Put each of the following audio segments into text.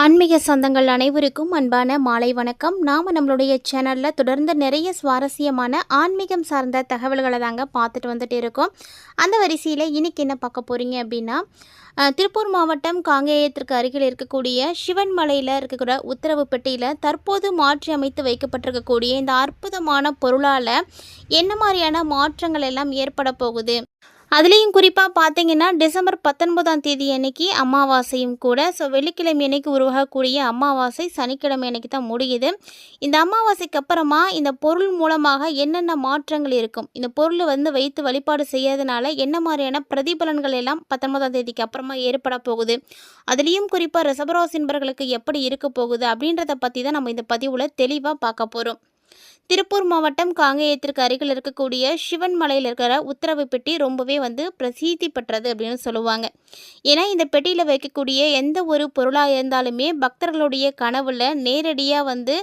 ஆன்மீக சொந்தங்கள் அனைவருக்கும் அன்பான மாலை வணக்கம். நாம் நம்மளுடைய சேனலில் தொடர்ந்து நிறைய சுவாரஸ்யமான ஆன்மீகம் சார்ந்த தகவல்களை தாங்க பார்த்துட்டு வந்துட்டு இருக்கோம். அந்த வரிசையில் இன்னைக்கு என்ன பார்க்க போகிறீங்க அப்படின்னா திருப்பூர் மாவட்டம் காங்கேயத்திற்கு அருகில் இருக்கக்கூடிய சிவன் மலையில் இருக்கக்கூடிய உத்தரவு பெட்டியில் தற்போது மாற்றி அமைத்து வைக்கப்பட்டிருக்கக்கூடிய இந்த அற்புதமான பொருளால் என்ன மாதிரியான மாற்றங்கள் எல்லாம் ஏற்பட போகுது? அதுலேயும் குறிப்பாக பார்த்தீங்கன்னா டிசம்பர் பத்தொன்பதாம் தேதி அன்னைக்கு அமாவாசையும் கூட. ஸோ வெள்ளிக்கிழமை அன்னைக்கு உருவாகக்கூடிய அமாவாசை சனிக்கிழமை அன்னைக்கு தான் முடியுது. இந்த அமாவாசைக்கு அப்புறமா இந்த பொருள் மூலமாக என்னென்ன மாற்றங்கள் இருக்கும்? இந்த பொருளை வந்து வைத்து வழிபாடு செய்யறதுனால என்ன மாதிரியான பிரதிபலன்கள் எல்லாம் பத்தொன்பதாம் தேதிக்கு அப்புறமா ஏற்பட போகுது? அதுலேயும் குறிப்பாக ரிசபராசின்பர்களுக்கு எப்படி இருக்க போகுது? அப்படின்றத பற்றி தான் நம்ம இந்த பதிவில் தெளிவாக பார்க்க போகிறோம் திருப்பூர் மாவட்டம் காங்கேயத்திற்கு அருகில் இருக்கக்கூடிய சிவன் மலையில் இருக்கிற உத்தரவு பெட்டி ரொம்பவே வந்து பிரசித்தி பெற்றது அப்படின்னு சொல்லுவாங்க. ஏன்னா இந்த பெட்டியில் வைக்கக்கூடிய எந்த ஒரு பொருளாக இருந்தாலுமே பக்தர்களுடைய கனவுல நேரடியாக வந்து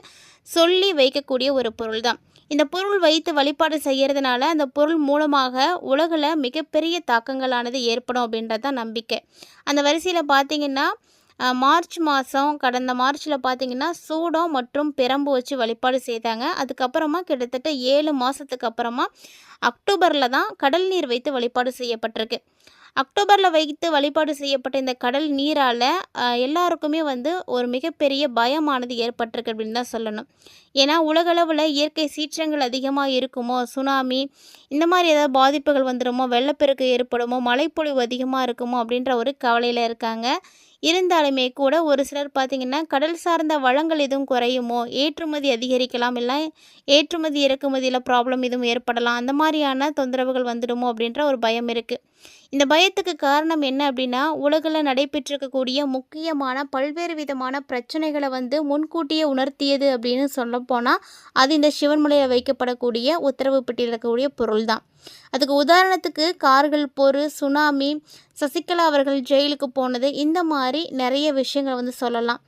சொல்லி வைக்கக்கூடிய ஒரு பொருள் தான் இந்த பொருள் வைத்து வழிபாடு செய்கிறதுனால அந்த பொருள் மூலமாக உலகில் மிகப்பெரிய தாக்கங்களானது ஏற்படும் அப்படின்றது தான் நம்பிக்கை. அந்த வரிசையில் பார்த்தீங்கன்னா மார்ச் மாதம் கடந்த மார்ச்சில் பார்த்திங்கன்னா சூடம் மற்றும் பிரம்பு வச்சு வழிபாடு செய்தாங்க. அதுக்கப்புறமா கிட்டத்தட்ட ஏழு மாதத்துக்கு அப்புறமா அக்டோபரில் தான் கடல் நீர் வைத்து வழிபாடு செய்யப்பட்டிருக்கு. அக்டோபரில் வைத்து வழிபாடு செய்யப்பட்ட இந்த கடல் நீரால் எல்லாருக்குமே வந்து ஒரு மிகப்பெரிய பயமானது ஏற்பட்டிருக்கு அப்படின்னு தான் சொல்லணும். ஏன்னா உலகளவில் இயற்கை சீற்றங்கள் அதிகமாக இருக்குமோ சுனாமி இந்த மாதிரி ஏதாவது பாதிப்புகள் வந்துடுமோ வெள்ளப்பெருக்கு ஏற்படுமோ மழைப்பொழிவு அதிகமாக இருக்குமோ அப்படின்ற ஒரு கவலையில் இருக்காங்க. இருந்தாலுமே கூட ஒரு சிலர் பார்த்திங்கன்னா கடல் சார்ந்த வளங்கள் எதுவும் குறையுமோ ஏற்றுமதி அதிகரிக்கலாம் இல்லை ஏற்றுமதி இறக்குமதியில் ப்ராப்ளம் எதுவும் ஏற்படலாம் அந்த மாதிரியான தொந்தரவுகள் வந்துடுமோ அப்படின்ற ஒரு பயம் இருக்குது இந்த பயத்துக்கு காரணம் என்ன அப்படின்னா உலகில் நடைபெற்றிருக்கக்கூடிய முக்கியமான பல்வேறு விதமான பிரச்சனைகளை வந்து முன்கூட்டியே உணர்த்தியது அப்படின்னு சொல்லப்போனால் அது இந்த சிவன்மலையில் வைக்கப்படக்கூடிய உத்தரவு பெட்டியில் இருக்கக்கூடிய பொருள் தான் அதுக்கு உதாரணத்துக்கு கார்கள் போர் சுனாமி சசிகலா அவர்கள் ஜெயிலுக்கு போனது இந்த மாதிரி நிறைய விஷயங்களை வந்து சொல்லலாம்.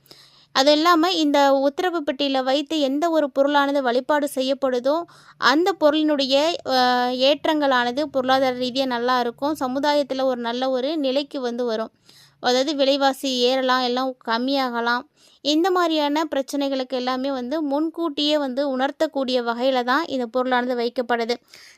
அது இல்லாமல் இந்த உத்தரவு பெட்டியில் வைத்து எந்த ஒரு பொருளானது வழிபாடு செய்யப்படுதோ அந்த பொருளினுடைய ஏற்றங்களானது பொருளாதார ரீதியாக நல்லா இருக்கும். சமுதாயத்தில் ஒரு நல்ல ஒரு நிலைக்கு வந்து வரும். அதாவது விலைவாசி ஏறலாம் எல்லாம் கம்மியாகலாம். இந்த மாதிரியான பிரச்சனைகளுக்கு எல்லாமே வந்து முன்கூட்டியே வந்து உணர்த்தக்கூடிய வகையில் தான் இந்த பொருளானது வைக்கப்படுது.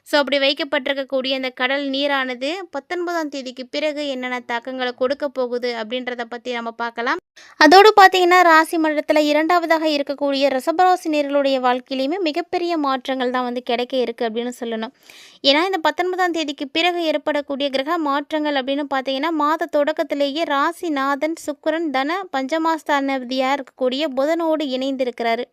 ஸோ அப்படி வைக்கப்பட்டிருக்கக்கூடிய இந்த கடல் நீரானது பத்தொன்பதாம் தேதிக்கு பிறகு என்னென்ன தாக்கங்களை கொடுக்க போகுது அப்படின்றத பற்றி நம்ம பார்க்கலாம். அதோடு பார்த்தீங்கன்னா ராசி மண்டலத்தில் இரண்டாவதாக இருக்கக்கூடிய ரசபராசி நேர்களுடைய வாழ்க்கையிலையுமே மிகப்பெரிய மாற்றங்கள் தான் வந்து கிடைக்க இருக்குது அப்படின்னு சொல்லணும். ஏன்னா இந்த பத்தொன்பதாம் தேதிக்கு பிறகு ஏற்படக்கூடிய கிரக மாற்றங்கள் அப்படின்னு பார்த்தீங்கன்னா மாத தொடக்கத்திலேயே ராசிநாதன் சுக்கிரன் தன பஞ்சமாஸ்தானதியாக இருக்கக்கூடிய புதனோடு இணைந்திருக்கிறாரு.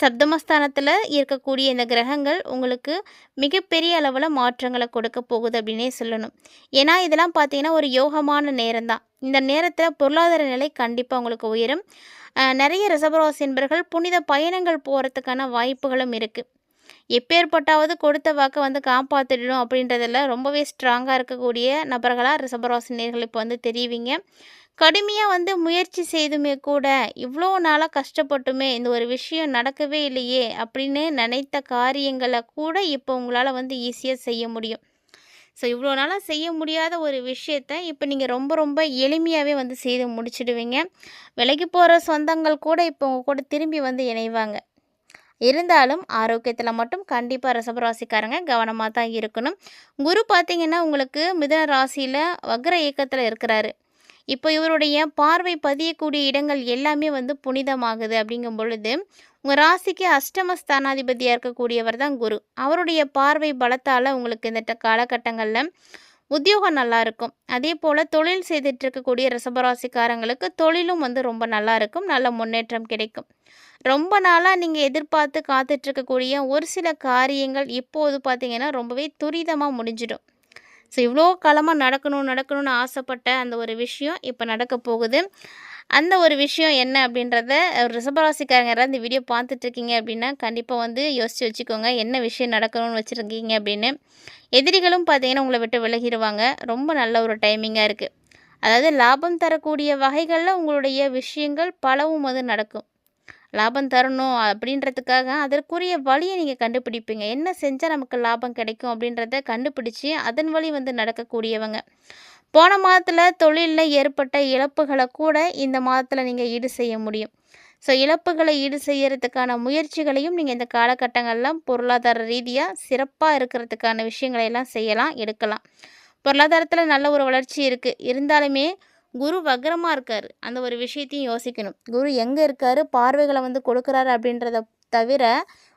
சப்தமஸ்தானத்தில் இருக்கக்கூடிய இந்த கிரகங்கள் உங்களுக்கு மிகப்பெரிய அளவில் மாற்றங்களை கொடுக்க போகுது அப்படின்னே சொல்லணும். ஏன்னா இதெல்லாம் பார்த்தீங்கன்னா ஒரு யோகமான நேரம் தான் இந்த நேரத்தில் பொருளாதார நிலை கண்டிப்பாக உங்களுக்கு உயரும். நிறைய ரிசர்வராசி என்பர்கள் புனித பயணங்கள் போகிறதுக்கான வாய்ப்புகளும் இருக்குது எப்பேற்பட்டாவது கொடுத்த வாக்கை வந்து காப்பாற்றிடணும் அப்படின்றதுல ரொம்பவே ஸ்ட்ராங்காக இருக்கக்கூடிய நபர்களாக ரிசபராசினியர்கள் இப்போ வந்து தெரிவிங்க. கடுமையாக வந்து முயற்சி செய்துமே கூட இவ்வளோ நாளாக கஷ்டப்பட்டுமே இந்த ஒரு விஷயம் நடக்கவே இல்லையே அப்படின்னு நினைத்த காரியங்களை கூட இப்போ உங்களால் வந்து ஈஸியாக செய்ய முடியும். ஸோ இவ்வளோ நாளாக செய்ய முடியாத ஒரு விஷயத்த இப்போ நீங்கள் ரொம்ப ரொம்ப எளிமையாகவே வந்து செய்து முடிச்சிடுவீங்க. விலைக்கு போகிற சொந்தங்கள் கூட இப்போ உங்கள் கூட திரும்பி வந்து இணைவாங்க. இருந்தாலும் ஆரோக்கியத்தில் மட்டும் கண்டிப்பாக ரிஷபராசிக்காரங்க கவனமாக தான் இருக்கணும். குரு பார்த்தீங்கன்னா உங்களுக்கு மிதன ராசியில் வக்ர இயக்கத்தில் இருக்கிறாரு. இப்போ இவருடைய பார்வை பதியக்கூடிய இடங்கள் எல்லாமே வந்து புனிதமாகுது அப்படிங்கும் பொழுது உங்கள் ராசிக்கு அஷ்டம ஸ்தானாதிபதியாக இருக்கக்கூடியவர் தான் குரு. அவருடைய பார்வை பலத்தால் உங்களுக்கு இந்த காலகட்டங்களில் உத்தியோகம் நல்லாயிருக்கும் அதே போல் தொழில் செய்துட்டு இருக்கக்கூடிய தொழிலும் வந்து ரொம்ப நல்லா இருக்கும் நல்ல முன்னேற்றம் கிடைக்கும். ரொம்ப நாளாக நீங்கள் எதிர்பார்த்து காத்துட்ருக்கக்கூடிய ஒரு சில காரியங்கள் இப்போது பார்த்தீங்கன்னா ரொம்பவே துரிதமாக முடிஞ்சிடும். ஸோ இவ்வளோ காலமாக நடக்கணும் நடக்கணும்னு ஆசைப்பட்ட அந்த ஒரு விஷயம் இப்போ நடக்க போகுது. அந்த ஒரு விஷயம் என்ன அப்படின்றத ரிசபராசிக்காரங்க யாராவது இந்த வீடியோ பார்த்துட்ருக்கீங்க அப்படின்னா கண்டிப்பாக வந்து யோசித்து வச்சுக்கோங்க. என்ன விஷயம் நடக்கணும்னு வச்சுருக்கீங்க அப்படின்னு. எதிரிகளும் பார்த்தீங்கன்னா உங்களை விட்டு விலகிடுவாங்க ரொம்ப நல்ல ஒரு டைமிங்காக இருக்குது அதாவது லாபம் தரக்கூடிய வகைகளில் உங்களுடைய விஷயங்கள் பலவும் வந்து நடக்கும். லாபம் தரணும் அப்படின்றதுக்காக அதற்குரிய வழியை நீங்கள் கண்டுபிடிப்பீங்க. என்ன செஞ்சால் நமக்கு லாபம் கிடைக்கும் அப்படின்றத கண்டுபிடிச்சி அதன் வழி வந்து நடக்கக்கூடியவங்க. போன மாதத்தில் தொழிலில் ஏற்பட்ட இழப்புகளை கூட இந்த மாதத்தில் நீங்கள் ஈடு செய்ய முடியும். ஸோ இழப்புகளை ஈடு செய்யறதுக்கான முயற்சிகளையும் நீங்கள் இந்த காலகட்டங்கள்லாம் பொருளாதார ரீதியாக சிறப்பாக இருக்கிறதுக்கான விஷயங்களை எல்லாம் செய்யலாம் எடுக்கலாம். பொருளாதாரத்தில் நல்ல ஒரு வளர்ச்சி இருக்குது இருந்தாலுமே குரு வக்ரமாக இருக்கார். அந்த ஒரு விஷயத்தையும் யோசிக்கணும். குரு எங்கே இருக்கார்? பார்வைகளை வந்து கொடுக்குறாரு அப்படின்றத தவிர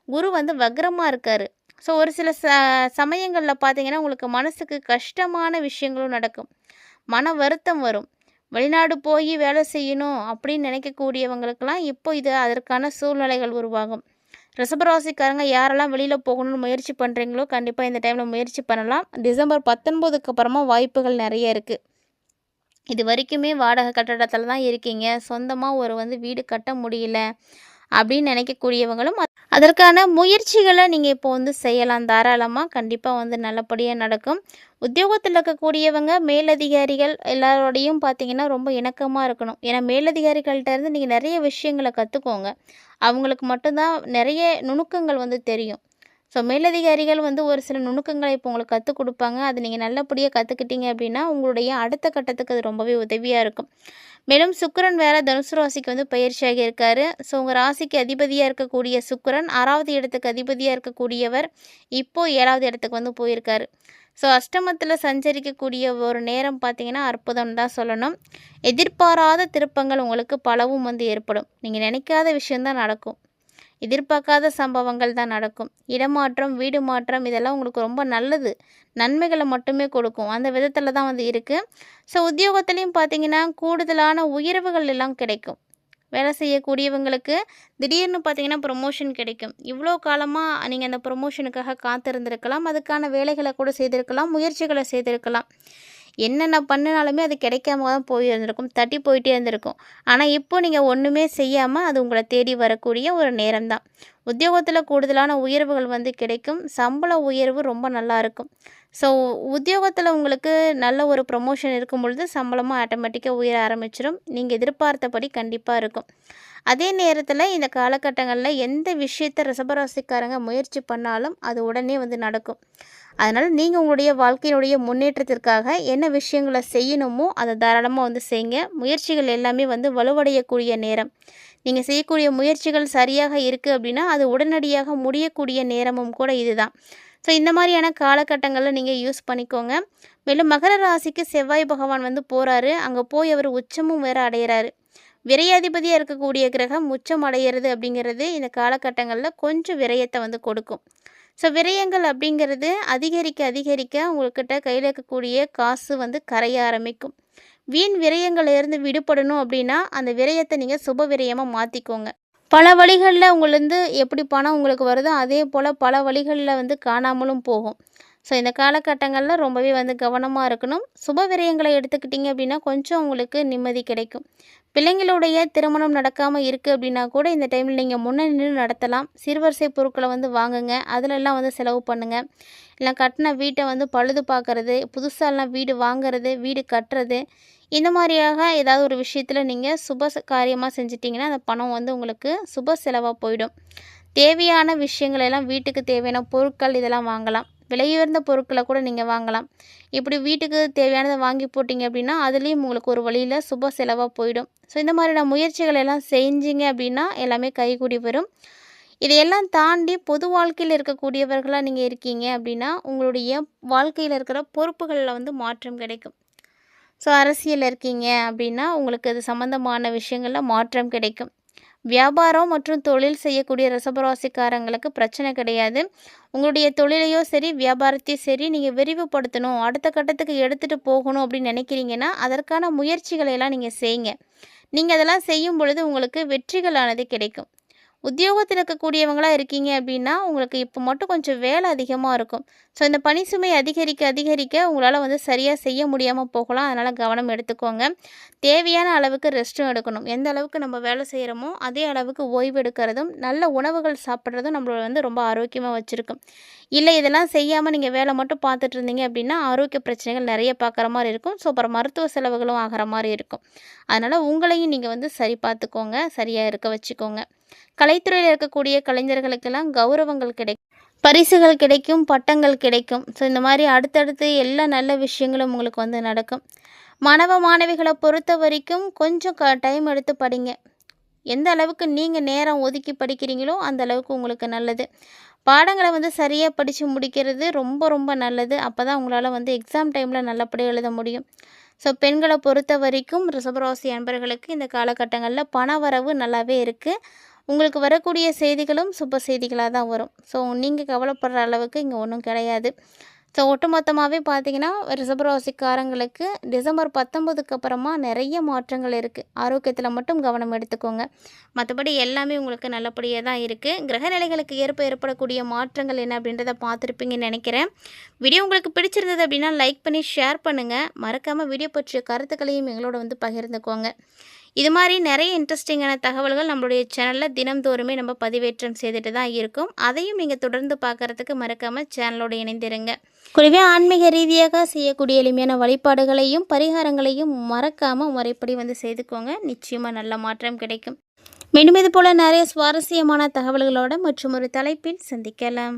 குரு வந்து வக்ரமாக இருக்கார். ஸோ ஒரு சில ச சமயங்களில் பார்த்தீங்கன்னா உங்களுக்கு மனசுக்கு கஷ்டமான விஷயங்களும் நடக்கும். மன வருத்தம் வரும். வெளிநாடு போய் வேலை செய்யணும் அப்படின்னு நினைக்கக்கூடியவங்களுக்கெல்லாம் இப்போ இது அதற்கான சூழ்நிலைகள் உருவாகும். ரிசபராசிக்காரங்க யாரெல்லாம் வெளியில் போகணும்னு முயற்சி பண்ணுறீங்களோ கண்டிப்பாக இந்த டைமில் முயற்சி பண்ணலாம். டிசம்பர் பத்தொன்பதுக்கு அப்புறமா வாய்ப்புகள் நிறைய இருக்குது இது வரைக்குமே வாடகை கட்டடத்தில் தான் இருக்கீங்க. சொந்தமாக ஒரு வந்து வீடு கட்ட முடியல அப்படின்னு நினைக்கக்கூடியவங்களும் அதற்கான முயற்சிகளை நீங்கள் இப்போ வந்து செய்யலாம். தாராளமாக கண்டிப்பாக வந்து நல்லபடியாக நடக்கும். உத்தியோகத்தில் இருக்கக்கூடியவங்க மேலதிகாரிகள் எல்லாரோடையும் பார்த்தீங்கன்னா ரொம்ப இணக்கமாக இருக்கணும். ஏன்னா மேலதிகாரிகள்கிட்ட இருந்து நீங்கள் நிறைய விஷயங்களை கற்றுக்கோங்க அவங்களுக்கு மட்டும்தான் நிறைய நுணுக்கங்கள் வந்து தெரியும். ஸோ மேலதிகாரிகள் வந்து ஒரு சில நுணுக்கங்களை இப்போ உங்களுக்கு கற்றுக் கொடுப்பாங்க. அது நீங்கள் நல்லபடியாக கற்றுக்கிட்டீங்க அப்படின்னா உங்களுடைய அடுத்த கட்டத்துக்கு அது ரொம்பவே உதவியாக இருக்கும். மேலும் சுக்கரன் வேற தனுசு ராசிக்கு வந்து பயிற்சியாகி இருக்காரு. ஸோ உங்கள் ராசிக்கு அதிபதியாக இருக்கக்கூடிய சுக்கரன் ஆறாவது இடத்துக்கு அதிபதியாக இருக்கக்கூடியவர் இப்போ ஏழாவது இடத்துக்கு வந்து போயிருக்காரு. ஸோ அஷ்டமத்தில் சஞ்சரிக்கக்கூடிய ஒரு நேரம் பார்த்தீங்கன்னா அற்புதம் தான் சொல்லணும். எதிர்பாராத திருப்பங்கள் உங்களுக்கு பலவும் வந்து ஏற்படும். நீங்கள் நினைக்காத விஷயந்தான் நடக்கும். எதிர்பார்க்காத சம்பவங்கள் தான் நடக்கும். இடமாற்றம் வீடு மாற்றம் இதெல்லாம் உங்களுக்கு ரொம்ப நல்லது. நன்மைகளை மட்டுமே கொடுக்கும். அந்த விதத்தில் தான் வந்து இருக்குது ஸோ உத்தியோகத்துலேயும் பார்த்தீங்கன்னா கூடுதலான உயர்வுகள் எல்லாம் கிடைக்கும். வேலை செய்யக்கூடியவங்களுக்கு திடீர்னு பார்த்தீங்கன்னா ப்ரொமோஷன் கிடைக்கும். இவ்வளோ காலமாக நீங்கள் அந்த ப்ரொமோஷனுக்காக காத்திருந்திருக்கலாம். அதுக்கான வேலைகளை கூட செய்திருக்கலாம். முயற்சிகளை செய்திருக்கலாம். என்னென்ன பண்ணினாலுமே அது கிடைக்காம தான் போயிருந்திருக்கும் தட்டி போயிட்டே இருந்திருக்கும். ஆனால் இப்போ நீங்கள் ஒன்றுமே செய்யாமல் அது உங்களை தேடி வரக்கூடிய ஒரு நேரம் தான் உத்தியோகத்தில் கூடுதலான உயர்வுகள் வந்து கிடைக்கும். சம்பள உயர்வு ரொம்ப நல்லா இருக்கும். ஸோ உத்தியோகத்தில் உங்களுக்கு நல்ல ஒரு ப்ரொமோஷன் இருக்கும் பொழுது சம்பளமும் ஆட்டோமேட்டிக்காக உயர ஆரம்பிச்சிடும் நீங்கள் எதிர்பார்த்தபடி கண்டிப்பாக இருக்கும். அதே நேரத்தில் இந்த காலகட்டங்களில் எந்த விஷயத்தை ரசபராசிக்காரங்க முயற்சி பண்ணாலும் அது உடனே வந்து நடக்கும். அதனால் நீங்கள் உங்களுடைய வாழ்க்கையினுடைய முன்னேற்றத்திற்காக என்ன விஷயங்களை செய்யணுமோ அதை தாராளமாக வந்து செய்யுங்க. முயற்சிகள் எல்லாமே வந்து வலுவடையக்கூடிய நேரம். நீங்கள் செய்யக்கூடிய முயற்சிகள் சரியாக இருக்குது அப்படின்னா அது உடனடியாக முடியக்கூடிய நேரமும் கூட இதுதான். ஸோ இந்த மாதிரியான காலகட்டங்களில் நீங்கள் யூஸ் பண்ணிக்கோங்க. மேலும் மகர ராசிக்கு செவ்வாய் பகவான் வந்து போகிறாரு அங்கே போய் அவர் உச்சமும் வேற அடையிறாரு. விரையாதிபதியாக இருக்கக்கூடிய கிரகம் உச்சம் அடையிறது அப்படிங்கிறது இந்த காலகட்டங்களில் கொஞ்சம் விரயத்தை வந்து கொடுக்கும். ஸோ விரயங்கள் அப்படிங்கிறது அதிகரிக்க அதிகரிக்க உங்கள்கிட்ட கையில் இருக்கக்கூடிய காசு வந்து கரைய ஆரம்பிக்கும். வீண் விரயங்கள்லேருந்து விடுபடணும் அப்படின்னா அந்த விரயத்தை நீங்கள் சுப விரயமாக மாற்றிக்கோங்க பல வழிகளில் உங்களிருந்து எப்படி பணம் உங்களுக்கு வருதோ அதே போல் பல வழிகளில் வந்து காணாமலும் போகும். ஸோ இந்த காலகட்டங்களில் ரொம்பவே வந்து கவனமாக இருக்கணும். சுப விரயங்களை எடுத்துக்கிட்டிங்க அப்படின்னா கொஞ்சம் உங்களுக்கு நிம்மதி கிடைக்கும். பிள்ளைங்களுடைய திருமணம் நடக்காமல் இருக்குது அப்படின்னா கூட இந்த டைமில் நீங்கள் முன்ன நின்று நடத்தலாம். சிறுவரிசை பொருட்களை வந்து வாங்குங்க. அதிலெல்லாம் வந்து செலவு பண்ணுங்கள் இல்லை கட்டின வீட்டை வந்து பழுது பார்க்குறது புதுசாலாம் வீடு வாங்குறது வீடு கட்டுறது. இந்த மாதிரியாக ஏதாவது ஒரு விஷயத்தில் நீங்கள் சுப காரியமாக செஞ்சிட்டிங்கன்னா அந்த பணம் வந்து உங்களுக்கு சுப செலவாக போயிடும். தேவையான விஷயங்கள் எல்லாம் வீட்டுக்கு தேவையான பொருட்கள் இதெல்லாம் வாங்கலாம். விலையுயர்ந்த பொருட்களை கூட நீங்கள் வாங்கலாம். இப்படி வீட்டுக்கு தேவையானதை வாங்கி போட்டிங்க அப்படின்னா அதுலேயும் உங்களுக்கு ஒரு வழியில் சுப செலவாக போயிடும். ஸோ இந்த மாதிரியான முயற்சிகள் எல்லாம் செஞ்சீங்க அப்படின்னா எல்லாமே கைகூடி வரும். இதையெல்லாம் தாண்டி பொது வாழ்க்கையில் இருக்கக்கூடியவர்களாக நீங்கள் இருக்கீங்க அப்படின்னா உங்களுடைய வாழ்க்கையில் இருக்கிற பொறுப்புகளில் வந்து மாற்றம் கிடைக்கும். ஸோ அரசியல் இருக்கீங்க அப்படின்னா உங்களுக்கு அது சம்மந்தமான விஷயங்களில் மாற்றம் கிடைக்கும். வியாபாரம் மற்றும் தொழில் செய்யக்கூடிய ரசபராசிக்காரங்களுக்கு பிரச்சனை கிடையாது. உங்களுடைய தொழிலையோ சரி வியாபாரத்தையும் சரி நீங்கள் விரிவுபடுத்தணும் அடுத்த கட்டத்துக்கு எடுத்துகிட்டு போகணும் அப்படின்னு நினைக்கிறீங்கன்னா அதற்கான முயற்சிகளை எல்லாம் நீங்கள் செய்யுங்க. நீங்கள் அதெல்லாம் செய்யும் பொழுது உங்களுக்கு வெற்றிகளானது கிடைக்கும். உத்தியோகத்தில் இருக்கக்கூடியவங்களாக இருக்கீங்க அப்படின்னா உங்களுக்கு இப்போ மட்டும் கொஞ்சம் வேலை அதிகமாக இருக்கும். ஸோ இந்த பணி சுமை அதிகரிக்க அதிகரிக்க உங்களால் வந்து சரியாக செய்ய முடியாமல் போகலாம். அதனால் கவனம் எடுத்துக்கோங்க. தேவையான அளவுக்கு ரெஸ்ட்டும் எடுக்கணும். எந்த அளவுக்கு நம்ம வேலை செய்கிறோமோ அதே அளவுக்கு ஓய்வு எடுக்கிறதும் நல்ல உணவுகள் சாப்பிட்றதும் நம்மளை வந்து ரொம்ப ஆரோக்கியமாக வச்சுருக்கும். இல்லை இதெல்லாம் செய்யாமல் நீங்கள் வேலை மட்டும் பார்த்துட்டு இருந்தீங்க அப்படின்னா ஆரோக்கிய பிரச்சனைகள் நிறைய பார்க்குற மாதிரி இருக்கும். ஸோ அப்புறம் மருத்துவ செலவுகளும் ஆகிற மாதிரி இருக்கும். அதனால் உங்களையும் நீங்கள் வந்து சரி பார்த்துக்கோங்க. சரியாக இருக்க வச்சுக்கோங்க. கலைத்துறையில் இருக்கக்கூடிய கலைஞர்களுக்கெல்லாம் கௌரவங்கள் கிடைக்கும். பரிசுகள் கிடைக்கும் பட்டங்கள் கிடைக்கும். ஸோ இந்த மாதிரி அடுத்தடுத்து எல்லா நல்ல விஷயங்களும் உங்களுக்கு வந்து நடக்கும். மாணவ மாணவிகளை பொறுத்த வரைக்கும் கொஞ்சம் க டைம் எடுத்து படிங்க. எந்த அளவுக்கு நீங்கள் நேரம் ஒதுக்கி படிக்கிறீங்களோ அந்த அளவுக்கு உங்களுக்கு நல்லது. பாடங்களை வந்து சரியாக படித்து முடிக்கிறது ரொம்ப ரொம்ப நல்லது. அப்போ தான் உங்களால் வந்து எக்ஸாம் டைமில் நல்லபடியாக எழுத முடியும். ஸோ பெண்களை பொறுத்த வரைக்கும் ரிஷபராசி அன்பர்களுக்கு இந்த காலகட்டங்களில் பண வரவு நல்லாவே இருக்குது உங்களுக்கு வரக்கூடிய செய்திகளும் சுப செய்திகளாக தான் வரும். ஸோ நீங்கள் கவலைப்படுற அளவுக்கு இங்கே ஒன்றும் கிடையாது. ஸோ ஒட்டுமொத்தமாகவே பார்த்தீங்கன்னா ரிசபராசிக்காரங்களுக்கு டிசம்பர் பத்தொம்பதுக்கு அப்புறமா நிறைய மாற்றங்கள் இருக்குது ஆரோக்கியத்தில் மட்டும் கவனம் எடுத்துக்கோங்க. மற்றபடி எல்லாமே உங்களுக்கு நல்லபடியாக தான் இருக்குது கிரகநிலைகளுக்கு ஏற்ப ஏற்படக்கூடிய மாற்றங்கள் என்ன அப்படின்றத பார்த்துருப்பீங்கன்னு நினைக்கிறேன். வீடியோ உங்களுக்கு பிடிச்சிருந்தது அப்படின்னா லைக் பண்ணி ஷேர் பண்ணுங்கள் மறக்காமல் வீடியோ பற்றிய கருத்துக்களையும் எங்களோட வந்து பகிர்ந்துக்கோங்க. இது மாதிரி நிறைய இன்ட்ரெஸ்டிங்கான தகவல்கள் நம்மளுடைய சேனலில் தினம்தோறுமே நம்ம பதிவேற்றம் செய்துட்டு தான் இருக்கும். அதையும் நீங்கள் தொடர்ந்து பார்க்குறதுக்கு மறக்காமல் சேனலோடு இணைந்திருங்க. குறிப்பாக ஆன்மீக ரீதியாக செய்யக்கூடிய எளிமையான வழிபாடுகளையும் பரிகாரங்களையும் மறக்காமல் முறைப்படி வந்து செய்துக்கோங்க. நிச்சயமாக நல்ல மாற்றம் கிடைக்கும். மீண்டும் இது போல் நிறைய சுவாரஸ்யமான தகவல்களோட மற்றும் ஒரு தலைப்பில் சந்திக்கலாம்.